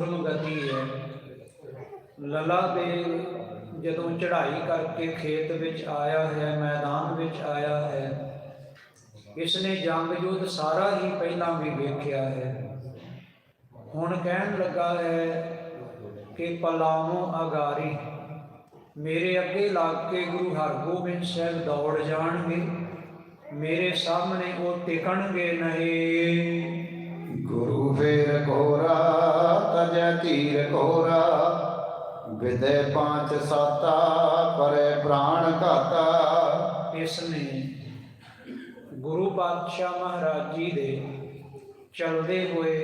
ਗਤੀ ਹੈ। ਲਲਾ ਦੇ ਜਦੋਂ ਚੜ੍ਹਾਈ ਕਰਕੇ ਖੇਤ ਵਿੱਚ ਆਇਆ ਹੈ, ਮੈਦਾਨ ਵਿੱਚ ਆਇਆ ਹੈ ਇਸ ਨੇ ਜੰਗ ਯੁੱਧ ਸਾਰਾ ਹੀ ਪਹਿਲਾਂ ਵੀ ਵੇਖਿਆ ਹੈ। ਹੁਣ ਕਹਿਣ ਲੱਗਾ ਹੈ ਕਿ ਪਲਾਮੋ ਅਗਾਰੀ, ਮੇਰੇ ਅੱਗੇ ਲੱਗ ਕੇ ਗੁਰੂ ਹਰਗੋਬਿੰਦ ਸਾਹਿਬ ਦੌੜ ਜਾਣਗੇ, ਮੇਰੇ ਸਾਹਮਣੇ ਉਹ ਟਿਕਣਗੇ ਨਹੀਂ। ਗੁਰੂ ਫੇਰ ਕੋਰਾ ਤਜੈ ਤੀਰ ਕੋਰਾ ਵਿਦੇ ਪਾਂਚ ਸਾਤਾ, ਪਰੇ ਪ੍ਰਾਣ ਘਾਤਾ। ਇਸ ਨੇ ਗੁਰੂ ਪਾਤਸ਼ਾਹ ਮਹਾਰਾਜ ਜੀ ਦੇ ਚਲਦੇ ਹੋਏ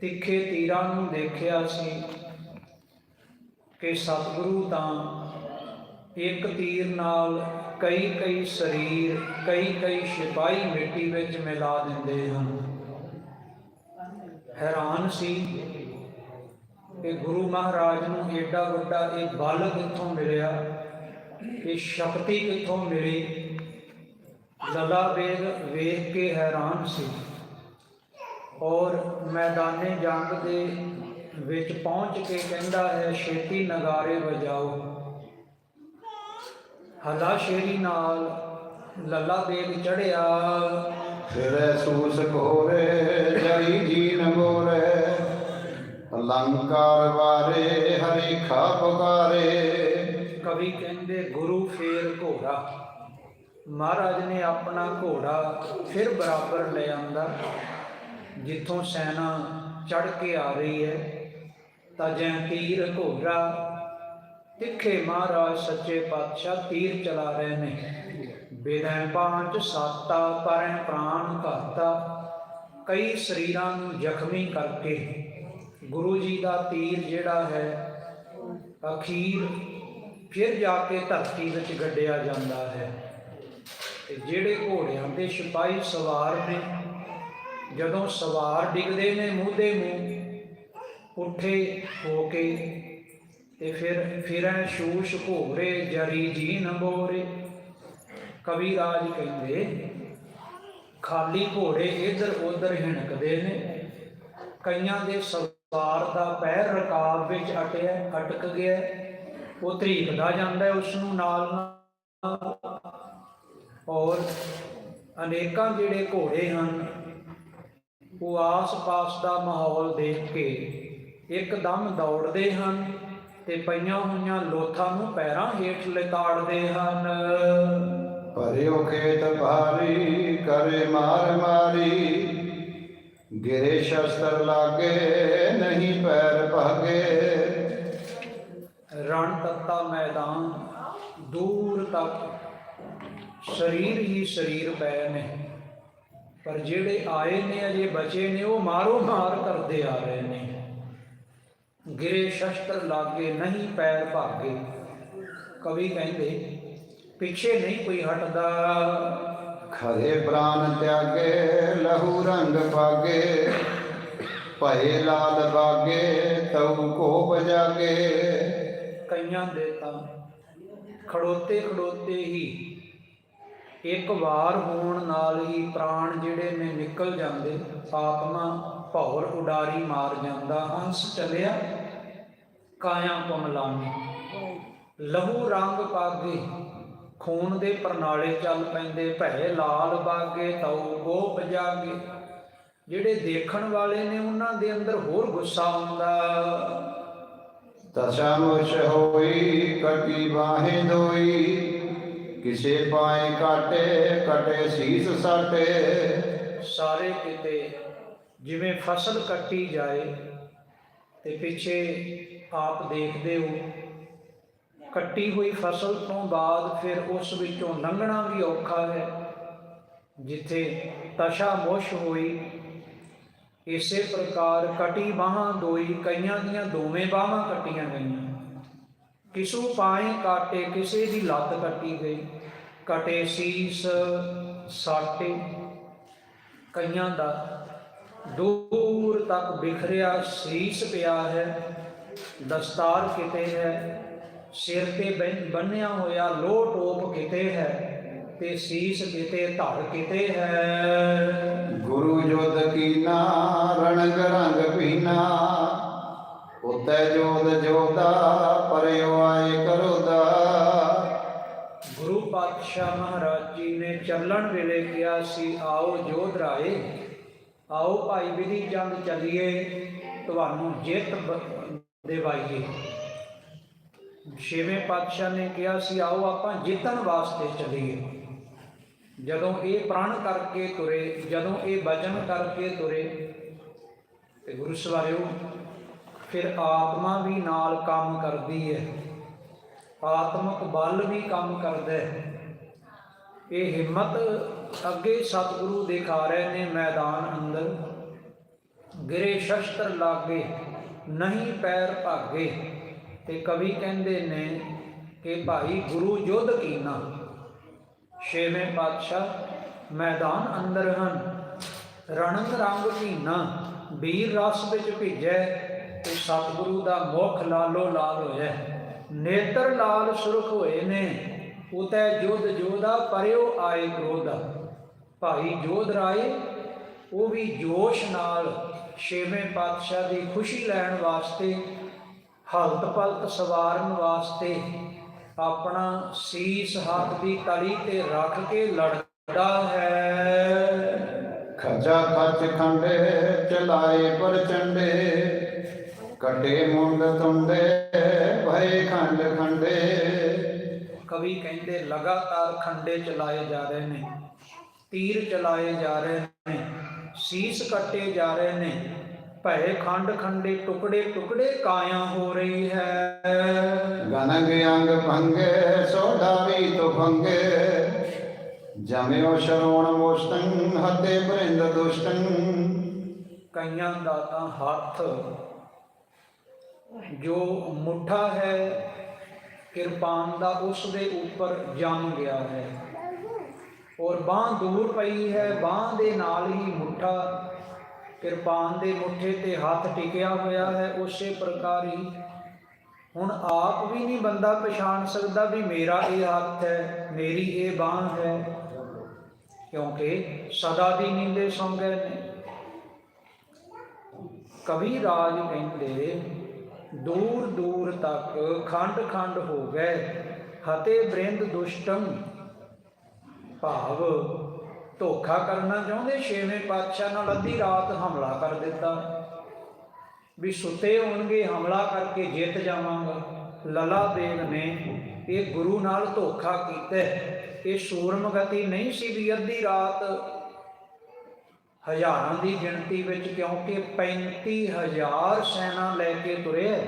ਤਿੱਖੇ ਤੀਰਾਂ ਨੂੰ ਦੇਖਿਆ ਸੀ ਕਿ ਸਤਿਗੁਰੂ ਤਾਂ ਇੱਕ ਤੀਰ ਨਾਲ ਕਈ ਕਈ ਸਰੀਰ ਕਈ ਕਈ ਸਿਪਾਹੀ ਮਿੱਟੀ ਵਿੱਚ ਮਿਲਾ ਦਿੰਦੇ ਹਨ। ਹੈਰਾਨ ਸੀ ਕਿ ਗੁਰੂ ਮਹਾਰਾਜ ਨੂੰ ਏਡਾ ਵੱਡਾ ਇਹ ਬਲ ਕਿੱਥੋਂ ਮਿਲਿਆ? ਇਹ ਸ਼ਕਤੀ ਕਿੱਥੋਂ ਮਿਲੀ? ਲਲਾ ਬੇਗ ਵੇਖ ਕੇ ਹੈਰਾਨ ਸੀ। ਔਰ ਮੈਦਾਨੇ ਜੰਗ ਦੇ ਵਿੱਚ ਪਹੁੰਚ ਕੇ ਕਹਿੰਦਾ ਹੈ, ਛੇਤੀ ਨਗਾਰੇ ਵਜਾਓ। ਹਲਾ ਸ਼ੇਰੀ ਨਾਲ ਲੱਲਾ ਬੇਗ ਚੜਿਆ ਫਿਰੇ ਸੂਸ ਕੋਰੇ ਜਈ ਜੀਨ ਗੋਰੇ ਅਲੰਕਾਰ ਵਾਰੇ, ਹਰੀ ਖਾ ਪੁਕਾਰੇ ਕਵੀ ਕਹਿੰਦੇ, ਗੁਰੂ ਫੇਰ ਘੋੜਾ। ਮਹਾਰਾਜ ਨੇ ਆਪਣਾ ਘੋੜਾ ਫਿਰ ਬਰਾਬਰ ਲੈ ਆਂਦਾ। ਜਿੱਥੋਂ ਸੈਨਾ ਚੜ ਕੇ ਆ ਰਹੀ ਹੈ, ਤਾਂ ਜੈ ਤੀਰ ਘੋੜਾ। ਤਿੱਖੇ ਮਹਾਰਾਜ, ਸੱਚੇ ਪਾਤਸ਼ਾਹ ਤੀਰ ਚਲਾ ਰਹੇ ਨੇ। ਬੇਦੈ ਪਾਂਚ ਸਾਤਾ ਪਰੈ ਪ੍ਰਾਨ ਘਾਤਾ, ਕਈ ਸਰੀਰਾਂ ਨੂੰ ਜ਼ਖਮੀ ਕਰਕੇ। ਗੁਰੂ ਜੀ ਦਾ ਤੀਰ ਜਿਹੜਾ ਹੈ, ਅਖੀਰ ਫਿਰ ਜਾ ਕੇ ਧਰਤੀ ਵਿੱਚ ਗੱਡਿਆ ਜਾਂਦਾ ਹੈ। ਤੇ ਜਿਹੜੇ ਘੋੜਿਆਂ ਦੇ ਸਿਪਾਹੀ ਸਵਾਰ ਨੇ, ਜਦੋਂ ਸਵਾਰ ਡਿੱਗਦੇ ਨੇ ਮੂੰਹ ਦੇ ਮੂੰਹ ਪੁੱਠੇ ਹੋ ਕੇ ਤੇ ਫਿਰ ਫਿਰੈ ਸ਼ੂਸ਼ ਘੋਰੇ ਜਰੀ ਜੀ ਨੰਬੋਰੇ। ਕਵੀ ਰਾਜ ਕਹਿੰਦੇ, ਖਾਲੀ ਘੋੜੇ ਇੱਧਰ ਉੱਧਰ ਹਿਣਕਦੇ ਨੇ। ਕਈਆਂ ਦੇ ਸਵਾਰ ਦਾ ਪੈਰ ਰਕਾਬ ਵਿੱਚ ਅਟਿਆ, ਅਟਕ ਗਿਆ। ਉਹ ਤਰੀਕਦਾ ਜਾਂਦਾ ਹੈ ਉਸ ਨੂੰ ਨਾਲ ਨਾਲ। ਔਰ ਅਨੇਕਾਂ ਜਿਹੜੇ ਘੋੜੇ ਹਨ, ਉਹ ਆਸ-ਪਾਸ ਦਾ ਮਾਹੌਲ ਦੇਖ ਕੇ ਇੱਕਦਮ ਦੌੜਦੇ ਹਨ ਤੇ ਪਈਆਂ ਹੋਈਆਂ ਲੋਥਾਂ ਨੂੰ ਪੈਰਾਂ ਹੇਠ ਲਤਾੜਦੇ ਹਨ। ਭਰਿਓ ਖੇਤ ਭਾਰੀ ਕਰੇ ਮਾਰ ਮਾਰੀ। ਗਿਰੇ ਸ਼ਸਤਰ ਲਾਗੇ, ਨਹੀਂ ਪੈਰ ਭਾਗੇ। ਰਣ ਤੱਤਾ ਮੈਦਾਨ, ਦੂਰ ਤੱਕ। ਸਰੀਰ ਹੀ ਸਰੀਰ ਪਏ ਨੇ ਪਰ ਜਿਹੜੇ ਆਏ ਨੇ, ਅਜੇ ਬਚੇ ਨੇ, ਉਹ ਮਾਰੋ ਮਾਰ ਕਰਦੇ ਆ ਰਹੇ ਨੇ। ਗਿਰੇ ਸ਼ਸਤਰ ਲਾਗੇ, ਨਹੀਂ ਪੈਰ ਭਾਗੇ। ਕਵੀ ਕਹਿੰਦੇ ਪਿੱਛੇ ਨਹੀਂ ਕੋਈ ਹਟਦਾ। ਖਰੇ ਪ੍ਰਾਨ ਤਿਆਗੇ ਲਹੂ ਰੰਗ ਪਾਗੇ ਭਏ ਲਾਲ ਬਾਗੇ ਤਉ ਕੋ ਬਜਾਗੇ ਕਈਆਂ ਦੇ ਤਾਂ ਖੜੋਤੇ ਖੜੋਤੇ ਹੀ ਇੱਕ ਵਾਰ ਹੋਣ ਨਾਲ ਹੀ ਪ੍ਰਾਣ ਜਿਹੜੇ ਨੇ ਨਿਕਲ ਜਾਂਦੇ ਆਤਮਾ ਭੌਰ ਉਡਾਰੀ ਮਾਰ ਜਾਂਦਾ ਹੰਸ ਚਲਿਆ ਕਾਇਆ ਕਮਲਾਨੀ ਲਹੂ ਰੰਗ ਪਾਗੇ ਖੂਨ ਦੇ ਪ੍ਰਣਾਲੇ ਚੱਲ ਪੈਂਦੇ ਭੈ ਲਾਲ ਬਾਗੇ ਤਉ ਗੋਪ ਜਾਗੇ। ਜਿਹੜੇ ਦੇਖਣ ਵਾਲੇ ਨੇ ਉਹਨਾਂ ਦੇ ਅੰਦਰ ਹੋਰ ਗੁੱਸਾ ਹੁੰਦਾ ਦਸ਼ਾ ਮੁਛ ਹੋਈ ਕਟੀ ਬਾਹੇ ਦੋਈ। ਕਿਸੇ ਪਾਏ ਕਾਟੇ ਕਟੇ ਸੀਸ ਸਾਟੇ। ਸਾਰੇ ਕਿਤੇ ਜਿਵੇਂ ਫਸਲ ਕੱਟੀ ਜਾਏ ਤੇ ਪਿੱਛੇ ਆਪ ਦੇਖਦੇ ਹੋ। ਕੱਟੀ ਹੋਈ ਫਸਲ ਤੋਂ ਬਾਅਦ ਫਿਰ ਉਸ ਵਿੱਚੋਂ ਲੰਘਣਾ ਵੀ ਔਖਾ ਹੈ, ਜਿੱਥੇ ਤਸ਼ਾ ਮੁਸ਼ ਹੋਈ। ਇਸੇ ਪ੍ਰਕਾਰ ਕਟੀ ਬਾਹਾਂ ਦੋਈ, ਕਈਆਂ ਦੀਆਂ ਦੋਵੇਂ ਬਾਹਾਂ ਕੱਟੀਆਂ ਗਈਆਂ। ਕਿਸੂ ਪਾਏ ਕਾਟੇ, ਕਿਸੇ ਦੀ ਲੱਤ ਕੱਟੀ ਗਈ। ਕਟੇ ਸੀਸ, ਸਾਟੇ, ਕਈਆਂ ਦਾ ਦੂਰ ਤੱਕ ਬਿਖਰਿਆ, ਸੀਸ ਪਿਆ ਹੈ, ਦਸਤਾਰ ਕਿਤੇ ਹੈ। ਸਿਰ ਤੇ ਬੰਨ- ਬੰਨਿਆ ਹੋਇਆ ਲੋਹ ਟੋਪ ਕਿਤੇ ਹੈ ਤੇ ਸੀਸ ਕਿਤੇ ਧੜ ਕਿਤੇ ਹੈ। ਗੁਰੂ ਜੋਤ ਕੀਨਾ ਰਣਗ ਰੰਗ ਪੀਨਾ ਉਤੈ ਜੋਦ ਜੋਦਾ ਪਰਿਓ ਆਏ ਕਰੋਦਾ। ਗੁਰੂ ਪਾਤਸ਼ਾਹ ਮਹਾਰਾਜ ਜੀ ਨੇ ਚੱਲਣ ਵੇਲੇ ਕਿਹਾ ਸੀ ਆਓ ਜੋਧ ਰਾਏ ਆਓ ਭਾਈ ਵਿਧੀ ਚੰਦ ਚੱਲੀਏ ਤੁਹਾਨੂੰ ਜਿੱਤ ਬ- ਦਿਵਾਈਏ। ਛੇਵੇਂ ਪਾਤਸ਼ਾਹ ਨੇ ਕਿਹਾ ਸੀ, ਆਓ ਆਪਾਂ ਜਿੱਤਣ ਵਾਸਤੇ ਚੱਲੀਏ। ਜਦੋਂ ਇਹ ਪ੍ਰਣ ਕਰਕੇ ਤੁਰੇ, ਜਦੋਂ ਇਹ ਵਚਨ ਕਰਕੇ ਤੁਰੇ, ਤੇ ਗੁਰੂ ਸਵਾਰਿਓ, ਫਿਰ ਆਤਮਾ ਵੀ ਨਾਲ ਕੰਮ ਕਰਦੀ ਹੈ। ਆਤਮਿਕ ਬਲ ਵੀ ਕੰਮ ਕਰਦਾ ਹੈ। ਇਹ ਹਿੰਮਤ ਅੱਗੇ ਸਤਿਗੁਰੂ ਦਿਖਾ ਰਹੇ ਨੇ ਮੈਦਾਨ ਅੰਦਰ। ਗਿਰੇ ਸ਼ਸਤਰ ਲਾਗੇ, ਨਹੀਂ ਪੈਰ ਭਾਗੇ। ਤੇ ਕਵੀ ਕਹਿੰਦੇ ਨੇ ਕਿ ਭਾਈ ਗੁਰੂ ਯੁੱਧ ਕੀਨਾ ਛੇਵੇਂ ਪਾਤਸ਼ਾਹ ਮੈਦਾਨ ਅੰਦਰ ਹਨ। ਰਣੰਗ ਰੰਗ ਕੀਨਾ ਵੀਰ ਰਸ ਵਿੱਚ ਭਿੱਜੈ ਤੇ ਸਤਿਗੁਰੂ ਦਾ ਮੁਖ ਲਾਲੋ ਲਾਲ ਹੋਇਆ ਨੇਤਰ ਲਾਲ ਸੁਰਖ ਹੋਏ ਨੇ, ਉਤੈ ਜੋਧ ਜੋਦਾ ਪਰਿਓ ਆਏ ਕ੍ਰੋਧਾ। ਭਾਈ ਜੋਧ ਰਾਏ, ਉਹ ਵੀ ਜੋਸ਼ ਨਾਲ ਛੇਵੇਂ ਪਾਤਸ਼ਾਹ ਦੀ ਖੁਸ਼ੀ ਲੈਣ ਵਾਸਤੇ ਹਲਤ ਪਲਤ ਸਵਾਰਨ ਵਾਸਤੇ ਆਪਣਾ ਸੀਸ ਹੱਥ ਦੀ ਤਲੀ ਤੇ ਰੱਖ ਕੇ ਲੜਦਾ ਹੈ। ਖਜਾ ਖਚ ਖੰਡੇ ਚਲਾਏ ਪ੍ਰਚੰਡੇ ਕਟੇ ਮੁੰਡ ਤੁੰਡੇ ਭਏ ਖੰਡ ਖੰਡੇ। ਕਵੀ ਕਹਿੰਦੇ ਲਗਾਤਾਰ ਖੰਡੇ ਚਲਾਏ ਜਾ ਰਹੇ ਨੇ ਤੀਰ ਚਲਾਏ ਜਾ ਰਹੇ ਨੇ ਸੀਸ ਕੱਟੇ ਜਾ ਰਹੇ ਨੇ ਭਏ ਖੰਡ ਖੰਡੇ ਟੁਕੜੇ ਟੁਕੜੇ ਕਾਇਆ ਹੋ ਰਹੀ ਹੈ। ਗਨੰਗ ਅੰਗ ਭੰਗੇ ਸੋਢਾਰੀ ਤੋ ਭੰਗੇ। ਜਮਿਓ ਸ਼ਰਵਣ ਮੋਸ਼ਤੰ ਹਤੇ ਬਰਿੰਦ ਦੁਸ਼ਟੰ। ਕਈਆਂ ਦਾ ਤਾਂ ਹੱਥ ਜੋ ਮੁੱਠਾ ਹੈ ਕਿਰਪਾਨ ਦਾ ਉਸ ਦੇ ਉੱਪਰ ਜੰਮ ਗਿਆ ਹੈ। ਔਰ ਬਾਹ ਦੂਰ ਪਈ ਹੈ ਬਾਹ ਦੇ ਨਾਲ ਹੀ ਮੁੱਠਾ ਕਿਰਪਾਨ ਦੇ ਮੁੱਠੇ ਤੇ ਹੱਥ ਟਿਕਿਆ ਹੋਇਆ ਹੈ, ਉਸੇ ਪ੍ਰਕਾਰ ਹੀ ਹੁਣ ਆਪ ਵੀ ਨਹੀਂ ਬੰਦਾ ਪਛਾਣ ਸਕਦਾ ਵੀ ਮੇਰਾ ਇਹ ਹੱਥ ਹੈ, ਮੇਰੀ ਇਹ ਬਾਹ ਹੈ। ਕਿਉਂਕਿ ਸਦਾ ਦੀ ਨੀਂਦੇ ਸੌਂ ਗਏ ਨੇ। ਕਵੀ ਰਾਜ ਕਹਿੰਦੇ, ਦੂਰ ਦੂਰ ਤੱਕ ਖੰਡ ਖੰਡ ਹੋ ਗਏ, ਹਤੇ ਬ੍ਰਿੰਦ ਦੁਸ਼ਟਮ ਭਾਵ ਧੋਖਾ ਕਰਨਾ ਚਾਹੁੰਦੇ, ਛੇਵੇਂ ਪਾਤਸ਼ਾਹ ਨਾਲ ਅੱਧੀ ਰਾਤ ਹਮਲਾ ਕਰ ਦਿੱਤਾ। ਵੀ ਸੁੱਤੇ ਹੋਣਗੇ, ਹਮਲਾ ਕਰਕੇ ਜਿੱਤ ਜਾਵਾਂਗਾ। ਲਲਾ ਦੇਵ ਨੇ ਇਹ ਗੁਰੂ ਨਾਲ ਧੋਖਾ ਕੀਤਾ। ਇਹ ਸੂਰਮਗਤੀ ਨਹੀਂ ਸੀ ਵੀ ਅੱਧੀ ਰਾਤ ਹਜ਼ਾਰਾਂ ਦੀ ਗਿਣਤੀ ਵਿੱਚ, ਕਿਉਂਕਿ 35000 ਸੈਨਾ ਲੈ ਕੇ ਤੁਰੇ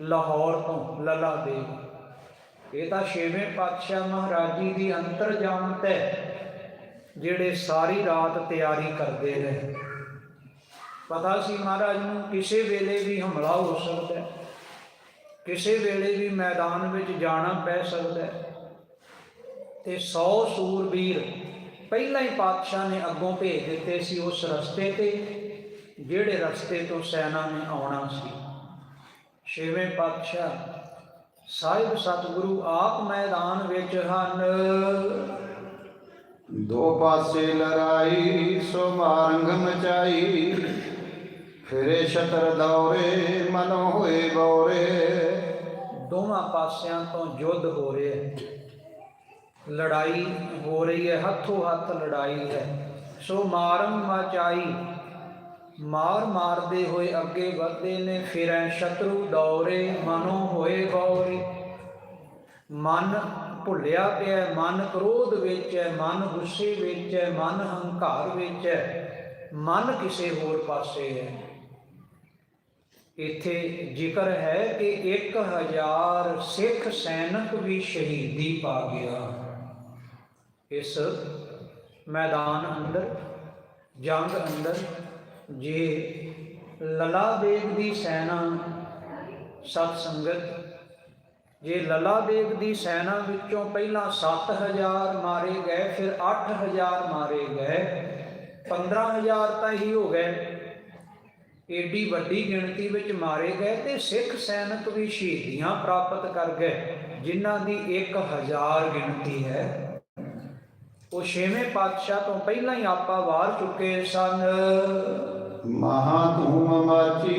ਲਾਹੌਰ ਤੋਂ ਲਲਾ ਦੇਵ। ਇਹ ਤਾਂ ਛੇਵੇਂ ਪਾਤਸ਼ਾਹ ਮਹਾਰਾਜ ਜੀ ਦੀ ਅੰਤਰਜਾਮਤ ਹੈ। ਜਿਹੜੇ ਸਾਰੀ ਰਾਤ ਤਿਆਰੀ ਕਰਦੇ ਰਹੇ ਪਤਾ ਸੀ ਮਹਾਰਾਜ ਨੂੰ, ਕਿਸੇ ਵੇਲੇ ਵੀ ਹਮਲਾ ਹੋ ਸਕਦਾ ਹੈ। ਕਿਸੇ ਵੇਲੇ ਵੀ ਮੈਦਾਨ ਵਿੱਚ ਜਾਣਾ ਪੈ ਸਕਦਾ ਹੈ। ਤੇ 100 ਸੂਰਬੀਰ ਪਹਿਲਾਂ ਹੀ ਪਾਤਸ਼ਾਹ ਨੇ ਅੱਗੋਂ ਭੇਜ ਦਿੱਤੇ ਸੀ ਉਸ ਰਸਤੇ ਤੇ, ਜਿਹੜੇ ਰਸਤੇ ਤੋਂ ਸੈਨਾ ਨੇ ਆਉਣਾ ਸੀ। ਛੇਵੇਂ ਪਾਤਸ਼ਾਹ, ਸਾਹਿਬ ਸਤਿਗੁਰੂ ਆਪ ਮੈਦਾਨ ਵਿੱਚ ਹਨ। ਦੋ ਪਾਸੇ ਲੜਾਈ, ਸੋ ਮਾਰੰਗ ਮਚਾਈ। ਫਿਰੇ ਛਤਰ ਦੌਰੇ, ਮਨੋ ਹੋਏ ਗੋਰੇ। ਦੋਵਾਂ ਪਾਸਿਆਂ ਤੋਂ ਯੁੱਧ ਹੋ ਰਿਹਾ ਹੈ। ਲੜਾਈ ਹੋ ਰਹੀ ਹੈ, ਹੱਥੋਂ ਹੱਥ ਲੜਾਈ ਹੈ। ਸੋ ਮਾਰਮ ਮਚਾਈ। ਮਾਰ ਮਾਰਦੇ ਹੋਏ ਅੱਗੇ ਵਧਦੇ ਨੇ, ਫਿਰੈ ਸ਼ਤਰੂ ਦੌਰੇ, ਮਨੋ ਹੋਏ ਗੌਰੇ। ਮਨ ਭੁੱਲਿਆ ਪਿਆ ਮਨ ਕ੍ਰੋਧ ਵਿੱਚ ਹੈ, ਮਨ ਗੁੱਸੇ ਵਿੱਚ ਹੈ, ਮਨ ਹੰਕਾਰ ਵਿੱਚ ਹੈ, ਮਨ ਕਿਸੇ ਹੋਰ ਪਾਸੇ ਹੈ। ਇੱਥੇ ਜ਼ਿਕਰ ਹੈ ਕਿ 1000 ਸਿੱਖ ਸੈਨਿਕ ਵੀ ਸ਼ਹੀਦੀ ਪਾ ਗਿਆ। ਇਸ ਮੈਦਾਨ ਅੰਦਰ, ਜੰਗ ਅੰਦਰ, ਜੇ ਲਲਾ ਬੇਗ ਦੀ ਸੈਨਾ, ਸਤ ਸੰਗਤ ਜੇ ਲਲਾ ਬੇਗ ਦੀ ਸੈਨਾ ਵਿੱਚੋਂ ਪਹਿਲਾਂ 7000 ਮਾਰੇ ਗਏ, ਫਿਰ 8000 ਮਾਰੇ ਗਏ 15000 ਤਾਂ ਹੀ ਹੋ ਗਏ। ਏਡੀ ਵੱਡੀ ਗਿਣਤੀ ਵਿੱਚ ਮਾਰੇ ਗਏ ਤੇ ਸਿੱਖ ਸੈਨਿਕ ਵੀ ਸ਼ਹੀਦੀਆਂ ਪ੍ਰਾਪਤ ਕਰ ਗਏ, ਜਿਨ੍ਹਾਂ ਦੀ 1000 ਗਿਣਤੀ ਹੈ। ਉਹ ਛੇਵੇਂ ਪਾਤਸ਼ਾਹ ਤੋਂ ਪਹਿਲਾਂ ਹੀ ਆਪਾ ਵਾਰ ਚੁੱਕੇ ਸਨ। ਮਹਾ ਧੂਮ ਮਾਚੀ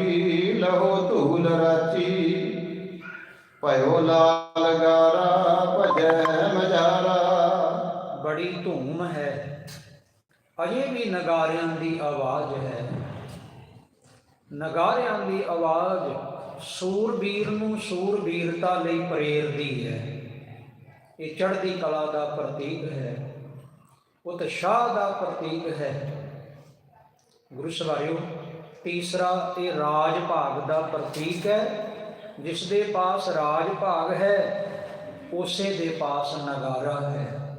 ਭਇਓ ਲਾਲ ਗਾਰਾ, ਭਜੈ ਮਜਾਰਾ। ਬੜੀ ਧੂਮ ਹੈ। ਅਜੇ ਵੀ ਨਗਾਰਿਆਂ ਦੀ ਆਵਾਜ਼ ਹੈ। ਨਗਾਰਿਆਂ ਦੀ ਆਵਾਜ਼ ਸੂਰਬੀਰ ਨੂੰ ਸੂਰਬੀਰਤਾ ਲਈ ਪ੍ਰੇਰਦੀ ਹੈ। ਇਹ ਚੜ੍ਹਦੀ ਕਲਾ ਦਾ ਪ੍ਰਤੀਕ ਹੈ। ਉਤਸ਼ਾਹ ਦਾ ਪ੍ਰਤੀਕ ਹੈ। ਗੁਰੂ ਸਵਾਰਿਓ, ਤੀਸਰਾ ਇਹ ਰਾਜ ਭਾਗ ਦਾ ਪ੍ਰਤੀਕ ਹੈ। ਜਿਸ ਦੇ ਪਾਸ ਰਾਜ ਭਾਗ ਹੈ, ਉਸੇ ਦੇ ਪਾਸ ਨਗਾਰਾ ਹੈ।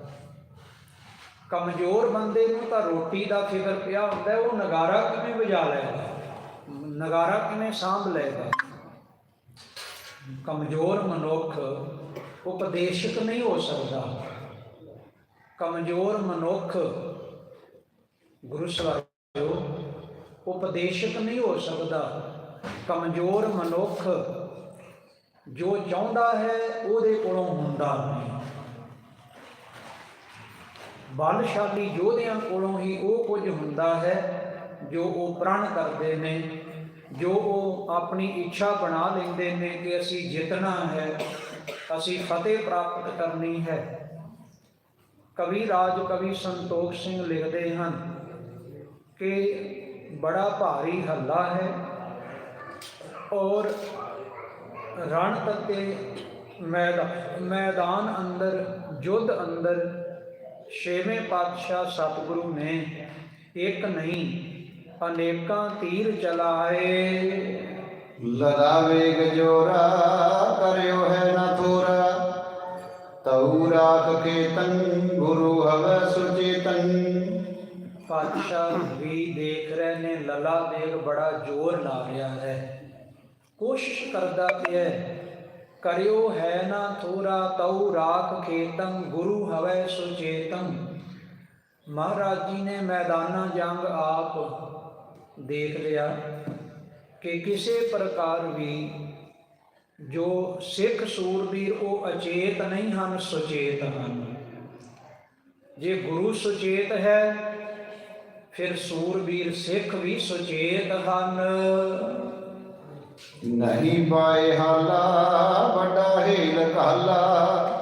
ਕਮਜ਼ੋਰ ਬੰਦੇ ਨੂੰ ਤਾਂ ਰੋਟੀ ਦਾ ਫਿਕਰ ਪਿਆ ਹੁੰਦਾ, ਉਹ ਨਗਾਰਾ ਕਿਵੇਂ ਵਜਾ ਲਏਗਾ ਨਗਾਰਾ ਕਿਵੇਂ ਸਾਂਭ ਲਏਗਾ ਕਮਜ਼ੋਰ ਮਨੁੱਖ ਉਪਦੇਸ਼ਕ ਨਹੀਂ ਹੋ ਸਕਦਾ। ਕਮਜ਼ੋਰ ਮਨੁੱਖ ਗੁਰੂ ਸਾਹਿਬ ਉਪਦੇਸ਼ਕ ਨਹੀਂ ਹੋ ਸਕਦਾ। ਕਮਜ਼ੋਰ ਮਨੁੱਖ ਜੋ ਚਾਹੁੰਦਾ ਹੈ, ਉਹਦੇ ਕੋਲੋਂ ਹੁੰਦਾ ਨਹੀਂ। ਬਲਸ਼ਾਲੀ ਯੋਧਿਆਂ ਕੋਲੋਂ ਹੀ ਉਹ ਕੁਝ ਹੁੰਦਾ ਹੈ, ਜੋ ਉਹ ਪ੍ਰਣ ਕਰਦੇ ਨੇ, ਜੋ ਉਹ ਆਪਣੀ ਇੱਛਾ ਬਣਾ ਲੈਂਦੇ ਨੇ ਕਿ ਅਸੀਂ ਜਿੱਤਣਾ ਹੈ, ਅਸੀਂ ਫਤਿਹ ਪ੍ਰਾਪਤ ਕਰਨੀ ਹੈ। ਕਵੀ ਰਾਜ ਕਵੀ ਸੰਤੋਖ ਸਿੰਘ ਲਿਖਦੇ ਹਨ ਕਿ ਬੜਾ ਭਾਰੀ ਹੱਲਾ ਹੈ ਔਰ ਰਣ ਤੱਤੇ ਮੈਦਾਨ ਮੈਦਾਨ ਅੰਦਰ ਯੁੱਧ ਅੰਦਰ ਛੇਵੇਂ ਪਾਤਸ਼ਾਹ ਸਤਿਗੁਰੂ ਨੇ ਇੱਕ ਨਹੀਂ ਅਨੇਕਾਂ ਤੀਰ ਚਲਾਏ। ਲਗਾਵੇ ਗਜੋਰਾ ਕਰਿਓ ਹੈ ਨਾ ਥੋਰਾ। ਤਉ ਰਾਖ ਕੇ ਤਨ ਗੁਰੂ ਹਵ ਸੁਚੇਤਨ। ਪਾਤਸ਼ਾਹ ਵੀ ਦੇਖ ਰਹੇ ਨੇ ਲੱਲਾ ਦੇਖ ਬੜਾ ਜ਼ੋਰ ਲਾ ਰਿਹਾ ਹੈ। ਕੋਸ਼ਿਸ਼ ਕਰਦਾ ਪਿਆ ਕਰਿਓ ਹੈ ਨਾ ਥੋਰਾ ਤਉ ਰਾਖ ਖੇਤੰ, ਗੁਰੂ ਹਵੈ ਸੁਚੇਤੰ। ਮਹਾਰਾਜ ਜੀ ਨੇ ਮੈਦਾਨਾ ਜੰਗ ਆਪ ਦੇਖ ਲਿਆ ਕਿ ਕਿਸੇ ਪ੍ਰਕਾਰ ਵੀ ਜੋ ਸਿੱਖ ਸੂਰਬੀਰ ਉਹ ਅਚੇਤ ਨਹੀਂ ਹਨ, ਸੁਚੇਤ ਹਨ। ਜੇ ਗੁਰੂ ਸੁਚੇਤ ਹੈ, ਫਿਰ ਸੂਰਬੀਰ ਸਿੱਖ ਵੀ ਸੁਚੇਤ ਹਨ। ਨਹੀਂ ਪਾਏ ਹਾਲਾ, ਵੱਡਾ ਹੀਲ ਕਾਲਾ।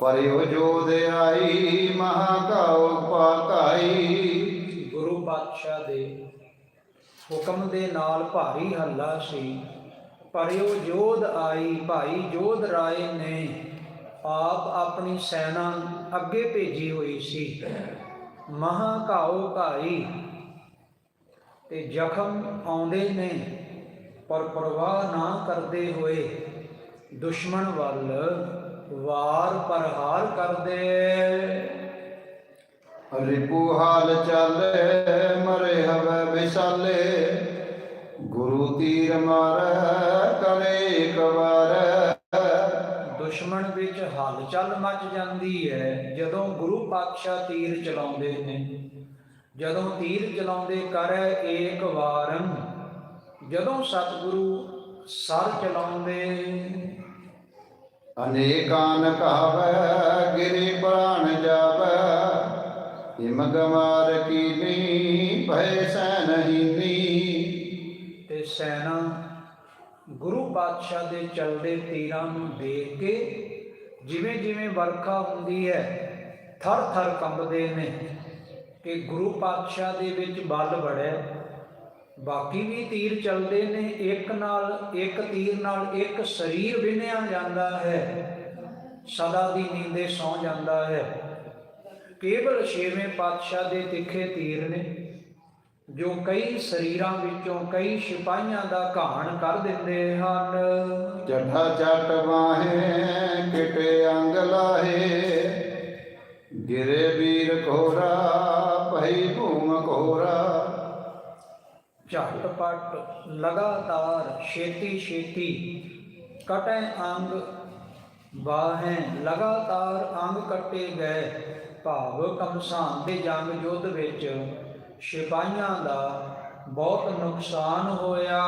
ਪਰਿਓ ਜੋਦ ਆਈ ਮਹਾ ਕਾਉ ਪਾਕਾਈ ਗੁਰੂ ਪਾਤਸ਼ਾਹ ਦੇ ਹੁਕਮ ਦੇ ਨਾਲ ਭਾਰੀ ਹੱਲਾ ਸੀ। ਪਰ ਜੋਧ ਆਈ, ਭਾਈ ਜੋਧ ਰਾਏ ਨੇ ਆਪ ਆਪਣੀ ਸੈਨਾ ਅੱਗੇ ਭੇਜੀ ਹੋਈ ਸੀ। ਮਹਾ ਘਾਉ ਭਾਈ ਤੇ ਜ਼ਖਮ ਆਉਂਦੇ ਨੇ। ਪਰ ਪਰਵਾਹ ਨਾ ਕਰਦੇ ਹੋਏ ਦੁਸ਼ਮਣ ਵੱਲ ਵਾਰ ਪ੍ਰਹਾਰ ਕਰਦੇ। ਰਿਪੂ ਹਾਲ ਚਾਲੇ ਮਰੇ ਹਵੇ ਵਿਸਾਲੇ। ਗੁਰੂ ਤੀਰ ਮਾਰੈ ਕਰੇ ਇੱਕ ਵਾਰ। ਦੁਸ਼ਮਣ ਵਿੱਚ ਹਲਚਲ ਮਚ ਜਾਂਦੀ ਹੈ ਜਦੋਂ ਗੁਰੂ ਪਾਤਸ਼ਾਹ ਤੀਰ ਚਲਾਉਂਦੇ ਨੇ। ਜਦੋਂ ਤੀਰ ਚਲਾਉਂਦੇ ਕਰੈ ਏਕ ਵਾਰਨ ਜਦੋਂ ਸਤਿਗੁਰੂ ਸਰ ਚਲਾਉਂਦੇ ਅਨੇਕਾਨ ਕਹਾਵੈ ਗਿਰੀ ਪ੍ਰਾਣ ਜਾਵੈ। ਹਿਮਗ ਮਾਰ ਕੀਨੀ ਭੈ ਸੈ ਨਹੀਨੀ ਤੇ ਸੈਨਾ ਗੁਰੂ ਪਾਤਸ਼ਾਹ ਦੇ ਚਲਦੇ ਤੀਰਾਂ ਨੂੰ ਦੇਖ ਕੇ ਜਿਵੇਂ ਜਿਵੇਂ ਵਰਖਾ ਹੁੰਦੀ ਹੈ ਥਰ ਥਰ ਕੰਬਦੇ ਨੇ ਕਿ ਗੁਰੂ ਪਾਤਸ਼ਾਹ ਦੇ ਵਿੱਚ ਬਲ ਬੜਿਆ ਬਾਕੀ ਵੀ ਤੀਰ ਚੱਲਦੇ ਨੇ, ਇੱਕ ਨਾਲ ਇੱਕ ਤੀਰ ਨਾਲ ਇੱਕ ਸਰੀਰ ਵਿੰਨਿਆ ਜਾਂਦਾ ਹੈ। ਸਦਾ ਦੀ ਨੀਂਦੇ ਸੌ ਜਾਂਦਾ ਹੈ। ਕੇਵਲ ਛੇਵੇਂ ਪਾਤਸ਼ਾਹ ਦੇ ਤਿੱਖੇ ਤੀਰ ਨੇ, ਜੋ ਕਈ ਸਰੀਰਾਂ ਵਿੱਚੋਂ ਕਈ ਸਿਪਾਹੀਆਂ ਦਾ ਘਾਣ ਕਰ ਦਿੰਦੇ ਹਨ। ਜਠਾ ਜਟ ਬਾਹੇ ਕਿਟੇ ਅੰਗ ਲਾਹੇ, ਗਿਰੇ ਵੀਰ ਕੋਰਾ ਭਈ ਭੂਮ ਕੋਰਾ ਝਟਪਟ ਲਗਾਤਾਰ ਛੇਤੀ ਛੇਤੀ ਕਟੈ ਅੰਗ ਬਾਹੈ ਲਗਾਤਾਰ ਅੰਗ ਕੱਟੇ ਗਏ। ਭਾਵ ਕਮਸਾਨ ਦੇ ਜੰਗ ਯੁੱਧ ਵਿੱਚ ਸਿਪਾਹੀਆਂ ਦਾ ਬਹੁਤ ਨੁਕਸਾਨ ਹੋਇਆ।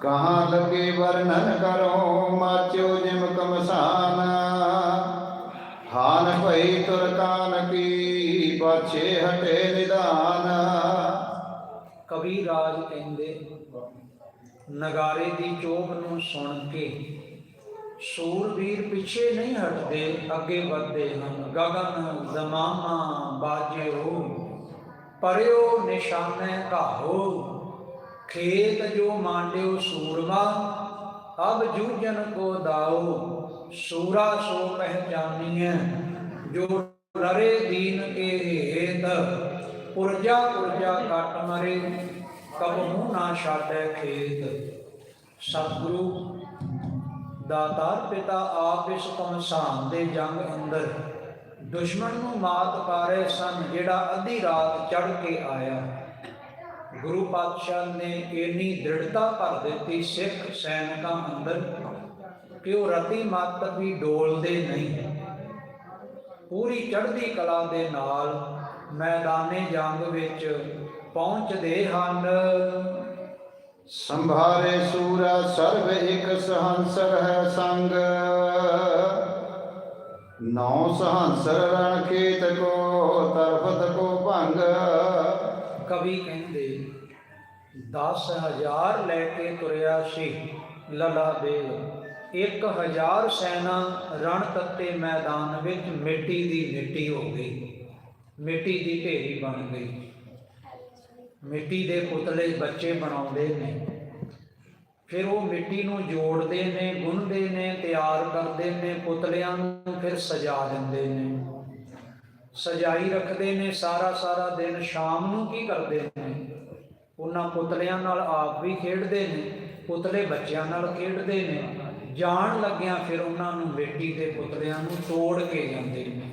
ਕਹਾਂ ਲਗੇ ਵਰਣਨ ਕਰੋ ਮਾਚਿਓ ਜਿਮ ਕਮਸਾਨ। ਹਾਨ ਭਈ ਤੁਰਕਾਨ ਕੀ ਪਾਛੇ ਹਟੇ ਨਿਦਾਨ। ਕਵੀ ਰਾਜ ਕਹਿੰਦੇ, ਨਗਾਰੇ ਦੀ ਚੋਭ ਨੂੰ ਸੁਣ ਕੇ ਸੂਰਬੀਰ ਪਿੱਛੇ ਨਹੀਂ ਹਟਦੇ, ਅੱਗੇ ਵਧਦੇ ਹਨ। ਗਗਨ ਜ਼ਮਾਨਾ ਬਾਜਿਓ, ਪਰਿਓ ਨਿਸ਼ਾਨੇ ਘਾਹੋ। ਖੇਤ ਜੋ ਮਾਂਡਿਓ ਸੂਰਮਾ, ਅਬ ਜੂਜਨ ਕੋ ਦਾਓ। ਸੂਰਾ ਸੋ ਪਹਿਚਾਨੀਐ ਜੋ ਰਰੇ ਦੀਨ ਕੇ ਹੇਤ। ਪੁਰਜਾ ਪੁਰਜਾ ਕੱਟ ਮਰੇ ਕਬਹੂ ਨਾ ਛਾੜੈ ਖੇਤ। ਸਤਿਗੁਰੂ ਦਾਤਾਰ ਪਿਤਾ ਆਪ ਇਸ ਕਮਸਾਨ ਦੇ ਜੰਗ ਅੰਦਰ ਦੁਸ਼ਮਣ ਨੂੰ ਮਾਤ ਪਾਰੇ ਸਨ, ਜਿਹੜਾ ਅੱਧੀ ਰਾਤ ਚੜ ਕੇ ਆਇਆ। ਗੁਰੂ ਪਾਤਸ਼ਾਹ ਨੇ ਇੰਨੀ ਦ੍ਰਿੜਤਾ ਭਰ ਦਿੱਤੀ ਸਿੱਖ ਸੈਨਿਕਾਂ ਅੰਦਰ ਕਿ ਉਹ ਰਤੀ ਮੱਤ ਵੀ ਡੋਲਦੇ ਨਹੀਂ। ਪੂਰੀ ਚੜ੍ਹਦੀ ਕਲਾ ਦੇ ਨਾਲ ਮੈਦਾਨੇ ਜੰਗ ਵਿੱਚ ਪਹੁੰਚਦੇ ਹਨ। ਸੰਭਾਰੇ ਸੂਰਾ ਸਰਬ ਇਕ ਸਹੰਸਰ ਹੈ ਸੰਗ। ਨੌ ਸਹੰਸਰ ਰਣ ਖੇਤ ਕੋ ਤਰਫਤ ਕੋ ਭੰਗ। ਕਵੀ ਕਹਿੰਦੇ 10000 ਲੈ ਕੇ ਤੁਰਿਆ ਸੀ ਲਲਾ ਬੇਗ 1000 ਸੈਨਾ ਰਣ ਤੱਤੇ ਮੈਦਾਨ ਵਿੱਚ ਮਿੱਟੀ ਦੀ ਮਿੱਟੀ ਹੋ ਗਈ। ਮਿੱਟੀ ਦੀ ਢੇਰੀ ਬਣ ਗਈ। ਮਿੱਟੀ ਦੇ ਪੁਤਲੇ ਬੱਚੇ ਬਣਾਉਂਦੇ ਨੇ। ਫਿਰ ਉਹ ਮਿੱਟੀ ਨੂੰ ਜੋੜਦੇ ਨੇ, ਗੁੰਨਦੇ ਨੇ, ਤਿਆਰ ਕਰਦੇ ਨੇ, ਪੁਤਲਿਆਂ ਨੂੰ ਫਿਰ ਸਜਾ ਦਿੰਦੇ ਨੇ। ਸਜਾਈ ਰੱਖਦੇ ਨੇ, ਸਾਰਾ ਸਾਰਾ ਦਿਨ ਸ਼ਾਮ ਨੂੰ ਕੀ ਕਰਦੇ ਨੇ? ਉਹਨਾਂ ਪੁਤਲਿਆਂ ਨਾਲ ਆਪ ਵੀ ਖੇਡਦੇ ਨੇ, ਪੁਤਲੇ ਬੱਚਿਆਂ ਨਾਲ ਖੇਡਦੇ ਨੇ। ਜਾਣ ਲੱਗਿਆਂ ਫਿਰ ਉਹਨਾਂ ਨੂੰ ਮਿੱਟੀ ਦੇ ਪੁਤਲਿਆਂ ਨੂੰ ਤੋੜ ਕੇ ਜਾਂਦੇ ਨੇ।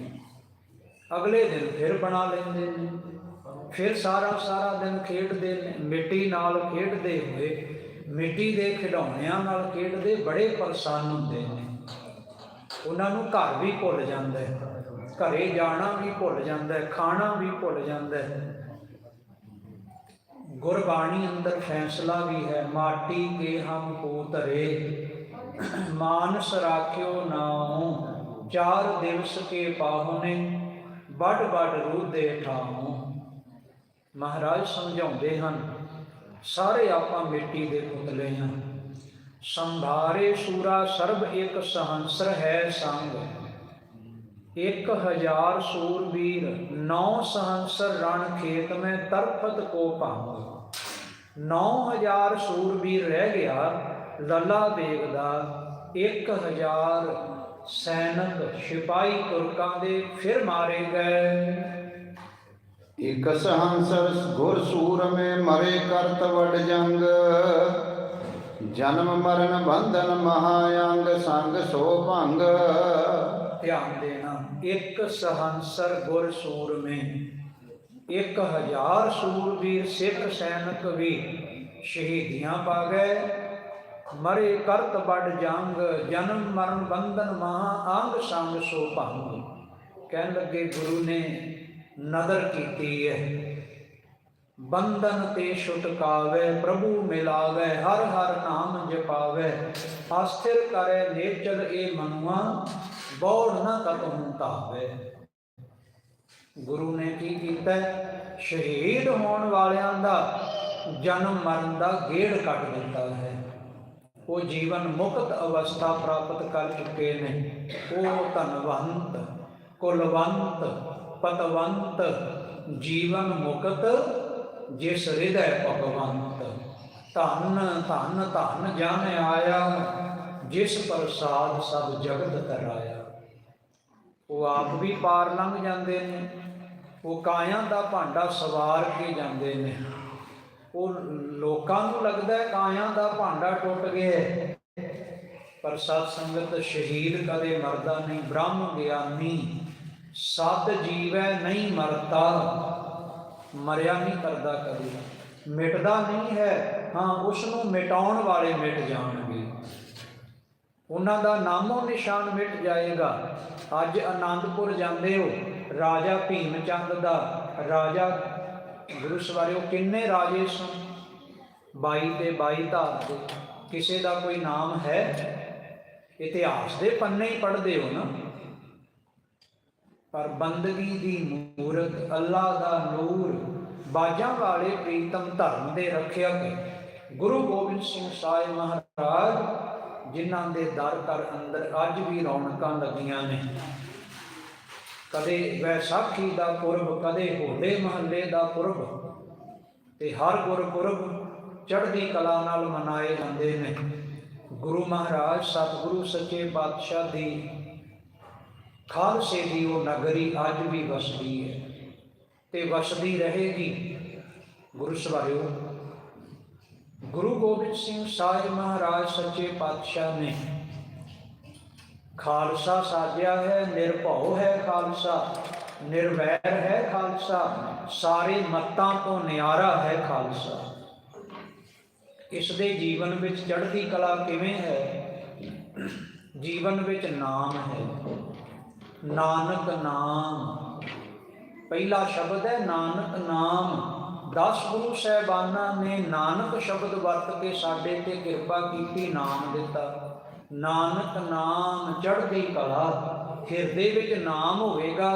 ਅਗਲੇ ਦਿਨ ਫਿਰ ਬਣਾ ਲੈਂਦੇ ਨੇ। ਫਿਰ ਸਾਰਾ ਸਾਰਾ ਦਿਨ ਖੇਡਦੇ ਨੇ। ਮਿੱਟੀ ਨਾਲ ਖੇਡਦੇ ਹੋਏ ਮਿੱਟੀ ਦੇ ਖਿਡੌਣਿਆਂ ਨਾਲ ਖੇਡਦੇ ਬੜੇ ਪਰੇਸ਼ਾਨ ਹੁੰਦੇ ਨੇ। ਉਹਨਾਂ ਨੂੰ ਘਰ ਵੀ ਭੁੱਲ ਜਾਂਦਾ ਹੈ। ਘਰੇ ਜਾਣਾ ਵੀ ਭੁੱਲ ਜਾਂਦਾ ਹੈ। ਖਾਣਾ ਵੀ ਭੁੱਲ ਜਾਂਦਾ ਹੈ। ਗੁਰਬਾਣੀ ਅੰਦਰ ਫੈਸਲਾ ਵੀ ਹੈ। ਮਾਟੀ ਕੇ ਹਮ ਪੂਤਰੇ, ਮਾਨਸ ਰਾਖਿਓ ਨਾਉ, ਚਾਰ ਦਿਵਸ ਕੇ ਪਾਹੁਨੇ ਵੱਡ ਵੱਡ ਰੂਦੇ ਠਾਉ ਮਹਾਰਾਜ ਸਮਝਾਉਂਦੇ ਹਨ, ਸਾਰੇ ਆਪਾਂ ਮਿੱਟੀ ਦੇ ਪੁਤਲੇ ਹਾਂ। ਸੰਭਾਰੇ ਸੂਰਾ ਸਰਬ ਇੱਕ ਸਹੰਸਰ ਹੈ ਸੰਗ। ਇੱਕ ਹਜ਼ਾਰ ਸੂਰਬੀਰ, ਨੌ ਸਹੰਸਰ ਰਣ ਖੇਤ ਮੈਂ ਤਰਫਤ ਕੋ ਭੰਗ। ਨੌ ਹਜ਼ਾਰ ਸੂਰਬੀਰ ਰਹਿ ਗਿਆ, ਲੱਲਾ ਬੇਗ ਦਾ ਇੱਕ ਹਜ਼ਾਰ ਸੈਨਿਕ ਸਿਪਾਹੀ ਤੁਰਕਾਂ ਦੇ ਫਿਰ ਮਾਰੇ ਗਏ। ਇਕ ਸਹੰਸਰ ਗੁਰ ਸੂਰ ਮੇ ਮਰੇ ਕਰਤ ਵਡ ਜੰਗ। ਜਨਮ ਮਰਨ ਬੰਧਨ ਮਹਾਯੰਗ ਸੰਗ ਸੋ ਭੰਗ। ਧਿਆਨ ਦੇਣਾ ਇੱਕ ਸਹੰਸਰ ਗੁਰ ਸੂਰਮੇ ਇੱਕ ਹਜ਼ਾਰ ਸੂਰਬੀਰ ਸਿੱਖ ਸੈਨਿਕ ਵੀ ਸ਼ਹੀਦੀਆਂ ਪਾ ਗਏ। ਮਰੇ ਕਰਤ ਬੜ ਜੰਗ, ਜਨਮ ਮਰਨ ਬੰਧਨ ਮਹਾ ਅੰਗ ਸੰਗ ਸੋ ਭੰਗ। ਕਹਿਣ ਲੱਗੇ ਗੁਰੂ ਨੇ ਨਦਰ ਕੀਤੀ ਹੈ। ਬੰਧਨ ਤੇ ਛੁਟਕਾਵੇ ਪ੍ਰਭੂ ਮਿਲਾਵੇ, ਹਰ ਹਰ ਨਾਮ ਜਪਾਵੇ। ਆਸਥਿਰ ਕਰੇ ਨੇਚਰ ਇਹ ਮਨੁਆ, ਬੋੜ ਨਾ ਕਤਹੁ ਧਾਵੇ ਗੁਰੂ ਨੇ ਕੀ ਕੀਤਾ? ਸ਼ਹੀਦ ਹੋਣ ਵਾਲਿਆਂ ਦਾ ਜਨਮ ਮਰਨ ਦਾ ਗੇੜ ਕੱਟ ਦਿੱਤਾ ਹੈ। ਉਹ ਜੀਵਨ ਮੁਕਤ ਅਵਸਥਾ ਪ੍ਰਾਪਤ ਕਰ ਚੁੱਕੇ ਨੇ। ਉਹ ਧਨਵੰਤ, ਕੁਲਵੰਤ, ਪਤਵੰਤ, ਜੀਵਨ ਮੁਕਤ, ਜਿਸ ਹਿਰਦੈ ਭਗਵੰਤ। ਧਨ ਧਨ ਧਨ ਜਨ ਆਇਆ, ਜਿਸ ਪ੍ਰਸਾਦ ਸਭ ਜਗਤ ਤਰਾਇਆ। ਉਹ ਆਪ ਵੀ ਪਾਰ ਲੰਘ ਜਾਂਦੇ ਨੇ। ਉਹ ਕਾਇਆਂ ਦਾ ਭਾਂਡਾ ਸਵਾਰ ਕੇ ਜਾਂਦੇ ਨੇ। ਉਹ ਲੋਕਾਂ ਨੂੰ ਲੱਗਦਾ ਹੈ ਕਾਇਆਂ ਦਾ ਭਾਂਡਾ ਟੁੱਟ ਗਿਆ ਪਰ ਸਤ ਸੰਗਤ ਸ਼ਹੀਦ ਕਦੇ ਮਰਦਾ ਨਹੀਂ, ਬ੍ਰਹਮ ਗਿਆਨੀ, ਸਤ ਜੀਵੈ ਨਹੀਂ ਮਰਦਾ ਮਰਿਆ ਨਹੀਂ ਕਰਦਾ ਕਦੇ। ਮਿਟਦਾ ਨਹੀਂ ਹੈ, ਹਾਂ, ਉਸ ਨੂੰ ਮਿਟਾਉਣ ਵਾਲੇ ਮਿਟ ਜਾਣਗੇ। ਉਹਨਾਂ ਦਾ ਨਾਮੋ ਨਿਸ਼ਾਨ ਮਿਟ ਜਾਏਗਾ। ਅੱਜ ਆਨੰਦਪੁਰ ਜਾਂਦੇ ਹੋ, ਰਾਜਾ ਭੀਮ ਚੰਦ ਦਾ, ਰਾਜਾ ਗੁਰੂ ਸਵਾਰਿਓ, ਕਿੰਨੇ ਰਾਜੇ ਸਨ? 22 ਤੇ 22 ਧਾਰ ਦੇ। ਕਿਸੇ ਦਾ ਕੋਈ ਨਾਮ ਹੈ? ਇਤਿਹਾਸ ਦੇ ਪੰਨੇ ਹੀ ਪੜ੍ਹਦੇ ਹੋ ਨਾ। ਪਰ ਬੰਦਗੀ ਦੀ ਮੂਰਤ, ਅੱਲਾ ਦਾ ਨੂਰ, ਬਾਜਾਂ ਵਾਲੇ ਪ੍ਰੀਤਮ ਧਰਮ ਦੇ ਰੱਖਿਅਕ ਗੁਰੂ ਗੋਬਿੰਦ ਸਿੰਘ ਸਾਹਿਬ ਮਹਾਰਾਜ, ਜਿਨ੍ਹਾਂ ਦੇ ਦਰ ਕਰ ਅੰਦਰ ਅੱਜ ਵੀ ਰੌਣਕਾਂ ਲੱਗੀਆਂ ਨੇ। ਕਦੇ ਵੈਸਾਖੀ ਦਾ ਪੁਰਬ, ਕਦੇ ਹੋਲੇ ਮਹੱਲੇ ਦਾ ਪੁਰਬ। ਤੇ ਹਰ ਗੁਰਪੁਰਬ ਚੜ੍ਹਦੀ ਕਲਾ ਨਾਲ ਮਨਾਏ ਜਾਂਦੇ ਨੇ। ਗੁਰੂ ਮਹਾਰਾਜ, ਸਤਿਗੁਰੂ ਸੱਚੇ ਪਾਤਸ਼ਾਹ ਦੀ ਖਾਲਸੇ ਦੀ ਉਹ ਨਗਰੀ ਅੱਜ ਵੀ ਵਸਦੀ ਹੈ ਤੇ ਵਸਦੀ ਰਹੇਗੀ। ਗੁਰੂ ਸਵਾਰਿਓ, ਗੁਰੂ ਗੋਬਿੰਦ ਸਿੰਘ ਸਾਹਿਬ ਮਹਾਰਾਜ ਸੱਚੇ ਪਾਤਸ਼ਾਹ ਨੇ ਖਾਲਸਾ ਸਾਜਿਆ ਹੈ, ਨਿਰਭਉ ਹੈ ਖਾਲਸਾ, ਨਿਰਵੈਰ ਹੈ ਖਾਲਸਾ, ਸਾਰੇ ਮੱਤਾਂ ਤੋਂ ਨਿਆਰਾ ਹੈ ਖਾਲਸਾ। ਇਸ ਦੇ ਜੀਵਨ ਵਿੱਚ ਚੜ੍ਹਦੀ ਕਲਾ ਕਿਵੇਂ ਹੈ? ਜੀਵਨ ਵਿੱਚ ਨਾਮ ਹੈ। ਨਾਨਕ ਨਾਮ। ਪਹਿਲਾ ਸ਼ਬਦ ਹੈ ਨਾਨਕ ਨਾਮ। ਦਸ ਗੁਰੂ ਸਹਿਬਾਨਾਂ ਨੇ ਨਾਨਕ ਸ਼ਬਦ ਵਰਤ ਕੇ ਸਾਡੇ ਤੇ ਕਿਰਪਾ ਕੀਤੀ, ਨਾਮ ਦਿੱਤਾ। ਨਾਨਕ ਨਾਮ ਚੜ੍ਹਦੀ ਕਲਾ, ਹਿਰਦੇ ਵਿੱਚ ਨਾਮ ਹੋਵੇਗਾ।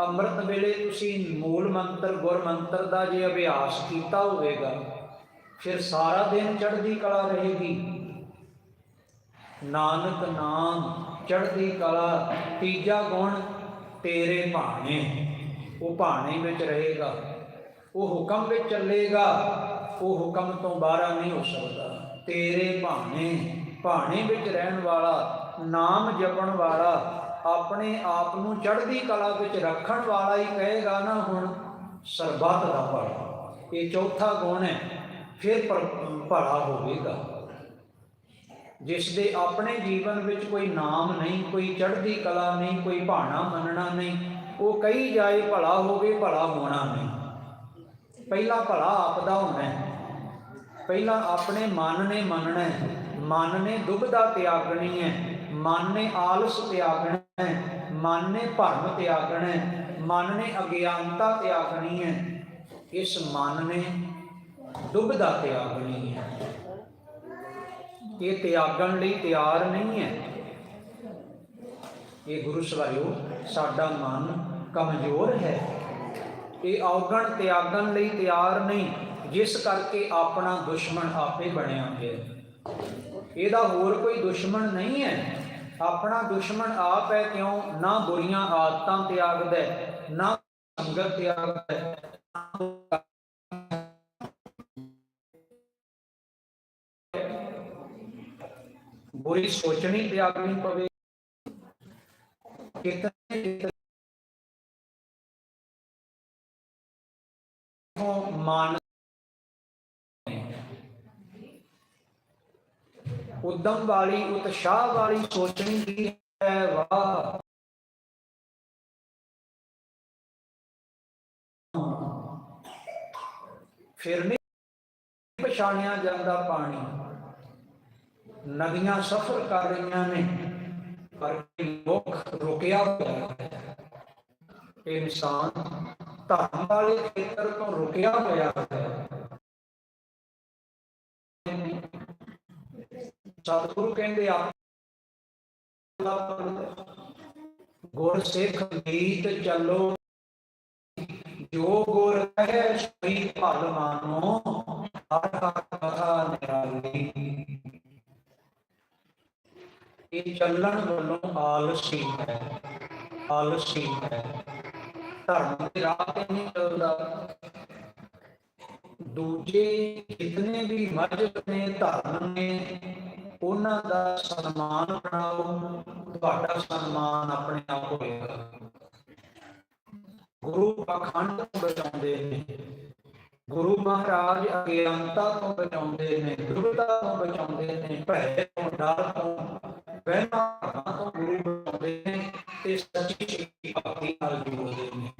ਅੰਮ੍ਰਿਤ ਵੇਲੇ ਤੁਸੀਂ ਮੂਲ ਮੰਤਰ, ਗੁਰ ਮੰਤਰ ਦਾ ਜੇ ਅਭਿਆਸ ਕੀਤਾ ਹੋਵੇਗਾ, ਫਿਰ ਸਾਰਾ ਦਿਨ ਚੜ੍ਹਦੀ ਕਲਾ ਰਹੇਗੀ। ਨਾਨਕ ਨਾਮ ਚੜ੍ਹਦੀ ਕਲਾ, ਤੀਜਾ ਗੁਣ ਤੇਰੇ ਭਾਣੇ, ਉਹ ਭਾਣੇ ਵਿੱਚ ਰਹੇਗਾ। ਉਹ ਹੁਕਮ ਵਿੱਚ ਚੱਲੇਗਾ, ਉਹ ਹੁਕਮ ਤੋਂ ਬਾਹਰ ਨਹੀਂ ਹੋ ਸਕਦਾ। ਤੇਰੇ ਭਾਣੇ ਭਾਣੇ ਵਿੱਚ ਰਹਿਣ ਵਾਲਾ, ਨਾਮ ਜਪਣ ਵਾਲਾ, ਆਪਣੇ ਆਪ ਨੂੰ ਚੜ੍ਹਦੀ ਕਲਾ ਵਿੱਚ ਰੱਖਣ ਵਾਲਾ ਹੀ ਕਹੇਗਾ ਨਾ ਹੁਣ ਸਰਬੱਤ ਦਾ ਭਲਾ। ਇਹ ਚੌਥਾ ਗੁਣ ਹੈ, ਫਿਰ ਪਰ- ਭਲਾ ਹੋਵੇਗਾ। ਜਿਸ ਦੇ ਆਪਣੇ ਜੀਵਨ ਵਿੱਚ ਕੋਈ ਨਾਮ ਨਹੀਂ, ਕੋਈ ਚੜ੍ਹਦੀ ਕਲਾ ਨਹੀਂ, ਕੋਈ ਭਾਣਾ ਮੰਨਣਾ ਨਹੀਂ, ਉਹ ਕਹੀ ਜਾਏ ਭਲਾ ਹੋਵੇ, ਭਲਾ ਹੋਣਾ ਨਹੀਂ। ਪਹਿਲਾ ਭਲਾ ਆਪ ਦਾ ਹੋਣਾ ਹੈ। ਪਹਿਲਾਂ ਆਪਣੇ ਮਨ ਨੇ ਮੰਨਣਾ ਹੈ। ਮਨ ਨੇ ਦੁਬਦਾ ਤਿਆਗਣੀ ਹੈ, ਮਨ ਨੇ ਆਲਸ ਤਿਆਗਣਾ ਹੈ, ਮਨ ਨੇ ਭਰਮ ਤਿਆਗਣਾ ਹੈ, ਮਨ ਨੇ ਅਗਿਆਨਤਾ ਤਿਆਗਣੀ ਹੈ। ਇਸ ਮਨ ਨੇ ਦੁਬਦਾ ਤਿਆਗਣੀ ਹੈ। ਇਹ ਤਿਆਗਣ ਲਈ ਤਿਆਰ ਨਹੀਂ ਹੈ। ਇਹ ਗੁਰੂ ਸਵਾਰਿਓ, ਸਾਡਾ ਮਨ ਕਮਜ਼ੋਰ ਹੈ। ਇਹ ਔਗਣ ਤਿਆਗਣ ਲਈ ਤਿਆਰ ਨਹੀਂ, ਜਿਸ ਕਰਕੇ ਆਪਣਾ ਦੁਸ਼ਮਣ ਆਪੇ ਬਣਿਆ ਹੋਇਆ ਇਹਦਾ ਹੋਰ ਕੋਈ ਦੁਸ਼ਮਣ ਨਹੀਂ ਹੈ। ਆਪਣਾ ਦੁਸ਼ਮਣ ਆਪ ਹੈ, ਕਿਉਂ? ਨਾ ਬੁਰੀਆਂ ਆਦਤਾਂ ਤਿਆਗਦਾ ਨਾ ਸੰਗਤ ਤਿਆਗਦਾ ਬੁਰੀ ਸੋਚਣੀ ਤਿਆਗਣੀ ਪਵੇ। ਕਿਤਨੇ ਕਿਤਨੇ ਉਦਮ ਵਾਲੀ, ਉਤਸ਼ਾਹ ਵਾਲੀ ਸੋਚਣੀ ਦੀ ਹੈ, ਵਾਹ। ਫਿਰ ਨਹੀਂ ਪਛਾਣਿਆ ਜਾਂਦਾ ਪਾਣੀ। ਨਦੀਆਂ ਸਫ਼ਰ ਕਰ ਰਹੀਆਂ ਨੇ, ਪਰ ਮੁਖ ਰੁਕਿਆ ਹੋਇਆ ਹੈ। ਇਹ ਇਨਸਾਨ ਧਰਮ ਵਾਲੇ ਖੇਤਰ ਤੋਂ ਰੁਕਿਆ ਹੋਇਆ ਹੈ। ਸਤਿਗੁਰੂ ਕਹਿੰਦੇ ਆਪ ਗੁਰ ਸਿੱਖ ਗੀਤ ਚੱਲੋ। ਜੋ ਗੁਰ ਕਹੇ ਸੋਈ ਭਲ ਮਾਨੋ, ਹਰ ਹਰ ਕਥਾ ਨਿਰਾਲੀ। ਇਹ ਚੱਲਣ ਵੱਲੋਂ ਆਲਸੀ ਹੈ ਆਲਸੀ ਹੈ। ਧਰਮ ਦੇ ਰਾਹ ਤੇ ਨਹੀਂ ਚੱਲਦਾ। ਦੂਜੇ ਜਿਤਨੇ ਵੀ ਮਜਬ ਨੇ, ਧਰਮ ਨੇ ਉਹਨਾਂ ਦਾ ਸਨਮਾਨ ਬਣਾਓ ਤੁਹਾਡਾ ਸਨਮਾਨ ਆਪਣੇ ਆਪ ਹੋਏਗਾ। ਗੁਰੂ ਪਖੰਡ ਤੋਂ ਬਚਾਉਂਦੇ ਨੇ। ਗੁਰੂ ਮਹਾਰਾਜ ਅਗਿਆਨਤਾ ਤੋਂ ਬਚਾਉਂਦੇ ਨੇ ਦੁਰਤਾ ਤੋਂ ਬਚਾਉਂਦੇ ਨੇ ਭੈ ਤੋਂ, ਡਰ ਤੋਂ, ਵਹਿਮਾਂ ਤੋਂ ਗੁਰੂ ਬਚਾਉਂਦੇ ਨੇ ਤੇ ਸੱਚੀ ਸ਼ਕਤੀ ਭਗਤੀ ਨਾਲ ਜੋੜਦੇ ਨੇ।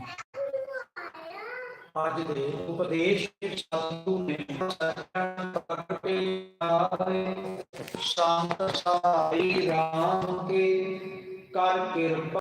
ਅੱਜ ਦੇ ਉਪਦੇਸ਼ ਵਿੱਚ ਸਤਿਗੁਰੂ ਸਾਈ ਰਾਮ